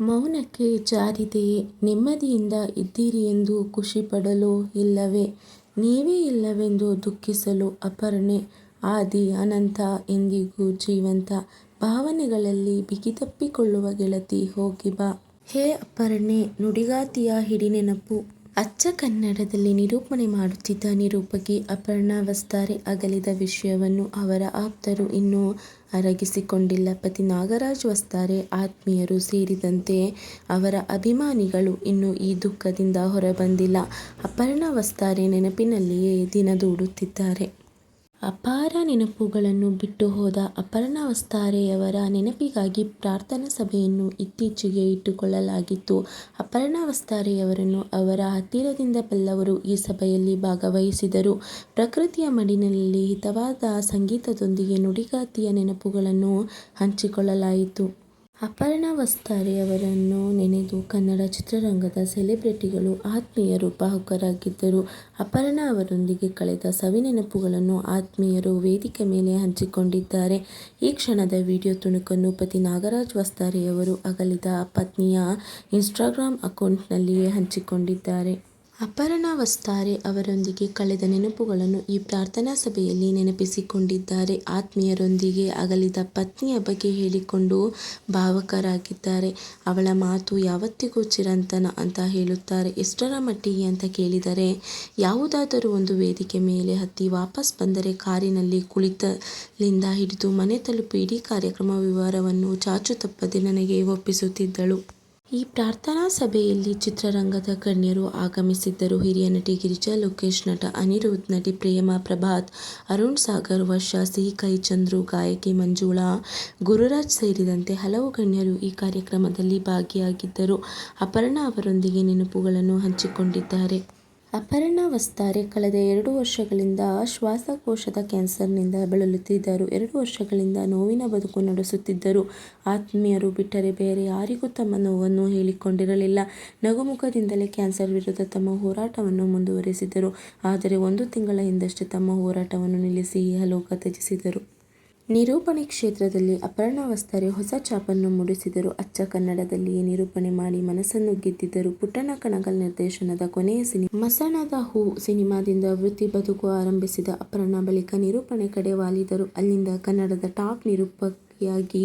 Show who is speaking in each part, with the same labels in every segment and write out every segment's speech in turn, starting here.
Speaker 1: ಮೌನಕ್ಕೆ ಜಾರಿದೆಯೇ ನೆಮ್ಮದಿಯಿಂದ ಇದ್ದೀರಿ ಎಂದು ಖುಷಿಪಡಲು ಇಲ್ಲವೇ? ನೀವೇ ಇಲ್ಲವೆಂದು ದುಃಖಿಸಲು ಅಪರ್ಣೆ. ಆದಿ ಅನಂತ ಎಂದಿಗೂ ಜೀವಂತ. ಭಾವನೆಗಳಲ್ಲಿ ಬಿಗಿತಪ್ಪಿಕೊಳ್ಳುವ ಗೆಳತಿ ಹೋಗಿ ಬಾ. ಹೇ ಅಪರ್ಣೆ, ನುಡಿಗಾತಿಯ ಹಿಡಿನೆನಪು. ಅಚ್ಚ ಕನ್ನಡದಲ್ಲಿ ನಿರೂಪಣೆ ಮಾಡುತ್ತಿದ್ದ ನಿರೂಪಕಿ ಅಪರ್ಣಾ ವಸ್ತಾರೆ ಅಗಲಿದ ವಿಷಯವನ್ನು ಅವರ ಆಪ್ತರು ಇನ್ನೂ ಅರಗಿಸಿಕೊಂಡಿಲ್ಲ. ಪತಿ ನಾಗರಾಜ್ ವಸ್ತಾರೆ ಆತ್ಮೀಯರು ಸೇರಿದಂತೆ ಅವರ ಅಭಿಮಾನಿಗಳು ಇನ್ನೂ ಈ ದುಃಖದಿಂದ ಹೊರಬಂದಿಲ್ಲ. ಅಪರ್ಣಾ ವಸ್ತಾರೆ ನೆನಪಿನಲ್ಲಿಯೇ ದಿನ ದೂಡುತ್ತಿದ್ದಾರೆ. ಅಪಾರ ನೆನಪುಗಳನ್ನು ಬಿಟ್ಟುಹೋದ ಅಪರ್ಣಾ ವಸ್ತಾರೆಯವರ ನೆನಪಿಗಾಗಿ ಪ್ರಾರ್ಥನಾ ಸಭೆಯನ್ನು ಇತ್ತೀಚೆಗೆ ಇಟ್ಟುಕೊಳ್ಳಲಾಗಿತ್ತು. ಅಪರ್ಣಾ ವಸ್ತಾರೆಯವರನ್ನು ಅವರ ಹತ್ತಿರದಿಂದ ಬಲ್ಲವರು ಈ ಸಭೆಯಲ್ಲಿ ಭಾಗವಹಿಸಿದರು. ಪ್ರಕೃತಿಯ ಮಡಿನಲ್ಲಿ ಹಿತವಾದ ಸಂಗೀತದೊಂದಿಗೆ ನುಡಿಗಾತಿಯ ನೆನಪುಗಳನ್ನು ಹಂಚಿಕೊಳ್ಳಲಾಯಿತು. ಅಪರ್ಣಾ ವಸ್ತಾರೆಯವರನ್ನು ನೆನೆದು ಕನ್ನಡ ಚಿತ್ರರಂಗದ ಸೆಲೆಬ್ರಿಟಿಗಳು, ಆತ್ಮೀಯರು ಭಾವುಕರಾಗಿದ್ದರು. ಅಪರ್ಣಾ ಅವರೊಂದಿಗೆ ಕಳೆದ ಸವಿನೆನಪುಗಳನ್ನು ಆತ್ಮೀಯರು ವೇದಿಕೆ ಮೇಲೆ ಹಂಚಿಕೊಂಡಿದ್ದಾರೆ. ಈ ಕ್ಷಣದ ವಿಡಿಯೋ ತುಣುಕನ್ನು ಪತಿ ನಾಗರಾಜ್ ವಸ್ತಾರೆಯವರು ಅಗಲಿದ ಪತ್ನಿಯ ಇನ್ಸ್ಟಾಗ್ರಾಮ್ ಅಕೌಂಟ್ನಲ್ಲಿಯೇ ಹಂಚಿಕೊಂಡಿದ್ದಾರೆ. ಅಪರ್ಣಾ ವಸ್ತಾರೆ ಅವರೊಂದಿಗೆ ಕಳೆದ ನೆನಪುಗಳನ್ನು ಈ ಪ್ರಾರ್ಥನಾ ಸಭೆಯಲ್ಲಿ ನೆನಪಿಸಿಕೊಂಡಿದ್ದಾರೆ. ಆತ್ಮೀಯರೊಂದಿಗೆ ಅಗಲಿದ ಪತ್ನಿಯ ಬಗ್ಗೆ ಹೇಳಿಕೊಂಡು ಭಾವಕರಾಗಿದ್ದಾರೆ ಅವಳ ಮಾತು ಯಾವತ್ತಿಗೂ ಚಿರಂತನ ಅಂತ ಹೇಳುತ್ತಾರೆ. ಎಷ್ಟರ ಮಟ್ಟಿಗೆ ಅಂತ ಕೇಳಿದರೆ, ಯಾವುದಾದರೂ ಒಂದು ವೇದಿಕೆ ಮೇಲೆ ಹತ್ತಿ ವಾಪಸ್ ಬಂದರೆ ಕಾರಿನಲ್ಲಿ ಕುಳಿತಲ್ಲಿಂದ ಹಿಡಿದು ಮನೆ ತಲುಪಿ ಇಡೀ ಕಾರ್ಯಕ್ರಮ ವಿವರವನ್ನು ಚಾಚು ತಪ್ಪದೆ ನನಗೆ ಒಪ್ಪಿಸುತ್ತಿದ್ದಳು. ಈ ಪ್ರಾರ್ಥನಾ ಸಭೆಯಲ್ಲಿ ಚಿತ್ರರಂಗದ ಗಣ್ಯರು ಆಗಮಿಸಿದ್ದರು. ಹಿರಿಯ ನಟಿ ಗಿರಿಜಾ ಲೋಕೇಶ್, ನಟ ಅನಿರುದ್ಧ್, ನಟಿ ಪ್ರೇಮಾ ಪ್ರಭಾತ್, ಅರುಣ್ ಸಾಗರ್, ವರ್ಷ ಸಿಹಿ-ಕಹಿ ಚಂದ್ರು, ಗಾಯಕಿ ಮಂಜುಳಾ ಗುರುರಾಜ್ ಸೇರಿದಂತೆ ಹಲವು ಗಣ್ಯರು ಈ ಕಾರ್ಯಕ್ರಮದಲ್ಲಿ ಭಾಗಿಯಾಗಿದ್ದರು. ಅಪರ್ಣಾ ಅವರೊಂದಿಗೆ ನೆನಪುಗಳನ್ನು ಹಂಚಿಕೊಂಡಿದ್ದಾರೆ. ಅಪರ್ಣಾ ವಸ್ತಾರೆ ಕಳೆದ ಎರಡು ವರ್ಷಗಳಿಂದ ಶ್ವಾಸಕೋಶದ ಕ್ಯಾನ್ಸರ್ನಿಂದ ಬಳಲುತ್ತಿದ್ದರು. ಎರಡು ವರ್ಷಗಳಿಂದ ನೋವಿನ ಬದುಕು ನಡೆಸುತ್ತಿದ್ದರು. ಆತ್ಮೀಯರು ಬಿಟ್ಟರೆ ಬೇರೆ ಯಾರಿಗೂ ತಮ್ಮ ನೋವನ್ನು ಹೇಳಿಕೊಂಡಿರಲಿಲ್ಲ. ನಗುಮುಖದಿಂದಲೇ ಕ್ಯಾನ್ಸರ್ ವಿರುದ್ಧ ತಮ್ಮ ಹೋರಾಟವನ್ನು ಮುಂದುವರೆಸಿದರು ಆದರೆ ಒಂದು ತಿಂಗಳ ಹಿಂದಷ್ಟೇ ತಮ್ಮ ಹೋರಾಟವನ್ನು ನಿಲ್ಲಿಸಿ ಇಹಲೋಕ ತ್ಯಜಿಸಿದರು. ನಿರೂಪಣೆ ಕ್ಷೇತ್ರದಲ್ಲಿ ಅಪರ್ಣಾ ವಸ್ತಾರೆ ಹೊಸ ಛಾಪನ್ನು ಮೂಡಿಸಿದರು. ಅಚ್ಚ ಕನ್ನಡದಲ್ಲಿಯೇ ನಿರೂಪಣೆ ಮಾಡಿ ಮನಸ್ಸನ್ನು ಗೆದ್ದಿದ್ದರು. ಪುಟ್ಟಣ ಕಣಗಲ್ ನಿರ್ದೇಶನದ ಕೊನೆಯ ಸಿನಿಮಾ ಮಸಣದ ಹೂ ಸಿನಿಮಾದಿಂದ ವೃತ್ತಿ ಬದುಕು ಆರಂಭಿಸಿದ ಅಪರ್ಣಾ ಬಳಿಕ ನಿರೂಪಣೆ ಕಡೆ ವಾಲಿದರು. ಅಲ್ಲಿಂದ ಕನ್ನಡದ ಟಾಪ್ ನಿರೂಪಕಿಯಾಗಿ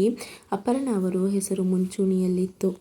Speaker 1: ಅಪರ್ಣಾ ಅವರು ಹೆಸರು ಮುಂಚೂಣಿಯಲ್ಲಿತ್ತು.